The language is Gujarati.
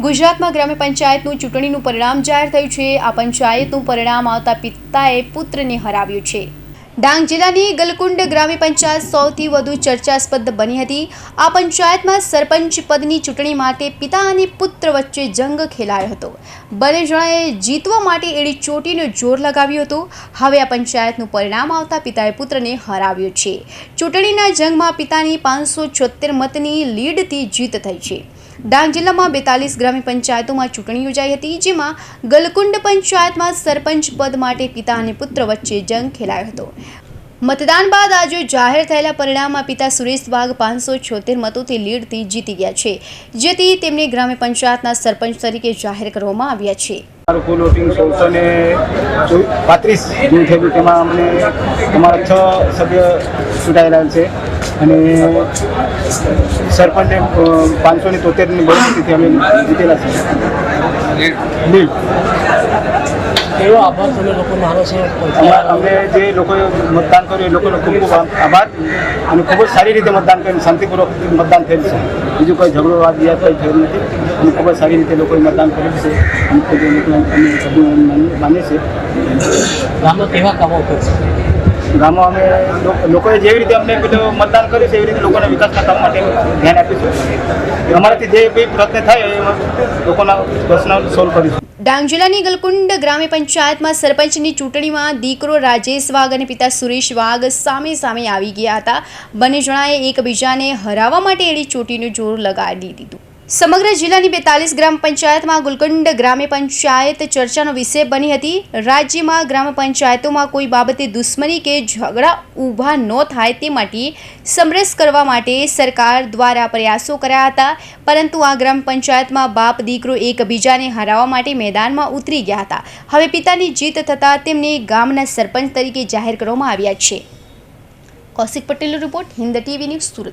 ગુજરાતમાં ગ્રામ્ય પંચાયતનું ચૂંટણીનું પરિણામ જાહેર થયું છે. આ પંચાયતનું પરિણામ આવતા પિતાએ પુત્રને હરાવ્યું છે. ડાંગ જિલ્લાની ગલકુંડ ગ્રામ્ય પંચાયત સૌથી વધુ ચર્ચાસ્પદ બની હતી. આ પંચાયતમાં સરપંચ પદની ચૂંટણી માટે પિતા અને પુત્ર વચ્ચે જંગ ખેલાયો હતો. બંને જણાએ જીતવા માટે એડી ચોટીનું જોર લગાવ્યું હતું. હવે આ પંચાયતનું પરિણામ આવતા પિતાએ પુત્રને હરાવ્યો છે. ચૂંટણીના જંગમાં પિતાની પાંચસો છોતેર મતની લીડથી જીત થઈ છે. ડાંગ જિલ્લામાં બેતાલીસ ગ્રામ્ય પંચાયતોમાં ચૂંટણી યોજાઈ હતી, જેમાં ગલકુંડ પંચાયતમાં સરપંચ પદ માટે પિતા અને પુત્ર વચ્ચે જંગ ખેલાયો હતો. મતદાન બાદ આજે જાહેર થયેલા પરિણામમાં પિતા સુરેશ વાઘ પાંચસો છોતેર મતોથી લીડથી જીતી ગયા છે જેથી તેમને ગ્રામ્ય પંચાયતના સરપંચ તરીકે જાહેર કરવામાં આવ્યા છે. કુલ વોટિંગ સોળસો ને પાંત્રીસ જેવું થયેલું તેમાં અમને અમારા છ સભ્ય ચૂંટાયેલા છે. અને સરપંચને પાંચસો ને તોતેરની બહુમતીથી અમે જીતેલા છે લીડ. કેવો આભાર. તમે લોકો માનો છો. અમા- જે લોકોએ મતદાન કર્યું એ લોકોનો ખૂબ ખૂબ આભાર. અને ખૂબ જ સારી રીતે મતદાન કર્યું શાંતિપૂર્વક મતદાન થયેલ છે. બીજું કોઈ ઝઘડો વાત વિવાદ કંઈ થયેલ નથી. અને ખૂબ જ સારી રીતે લોકોએ મતદાન કર્યું છે. અને ખૂબ અમે માનીએ છીએ ગામમાં કેવા કામો કરશે ગામમાં અમે લોકોએ જેવી રીતે અમને પેલું મતદાન કર્યું છે, એવી રીતે લોકોના વિકાસના કામ માટે ધ્યાન આપીશું અમારાથી જે બી પ્રયત્ન થાય, એ લોકોના પ્રશ્ન સોલ્વ કરીશું. ડાંગ જિલ્લાની ગલકુંડ ગ્રામ્ય પંચાયતમાં સરપંચની ચૂંટણીમાં દીકરો રાજેશ વાઘ અને પિતા સુરેશ વાઘ સામે સામે આવી ગયા હતા. બંને જણાએ એકબીજાને હરાવવા માટે એડી ચોટીનું જોર લગાડી દીધું. સમગ્ર જિલ્લાની બેતાલીસ ગ્રામ પંચાયતમાં ગુલકંડ ગ્રામ્ય પંચાયત ચર્ચાનો વિષય બની હતી. રાજ્યમાં ગ્રામ પંચાયતોમાં કોઈ બાબતે દુશ્મની કે ઝઘડા ઊભા ન થાય તે માટે સમરસ કરવા માટે સરકાર દ્વારા પ્રયાસો કર્યા હતા. પરંતુ આ ગ્રામ પંચાયતમાં બાપ દીકરો એકબીજાને હરાવવા માટે મેદાનમાં ઉતરી ગયા હતા. હવે પિતાની જીત થતાં તેમને ગામના સરપંચ તરીકે જાહેર કરવામાં આવ્યા છે. કૌશિક પટેલનો report Hind TV news Surat.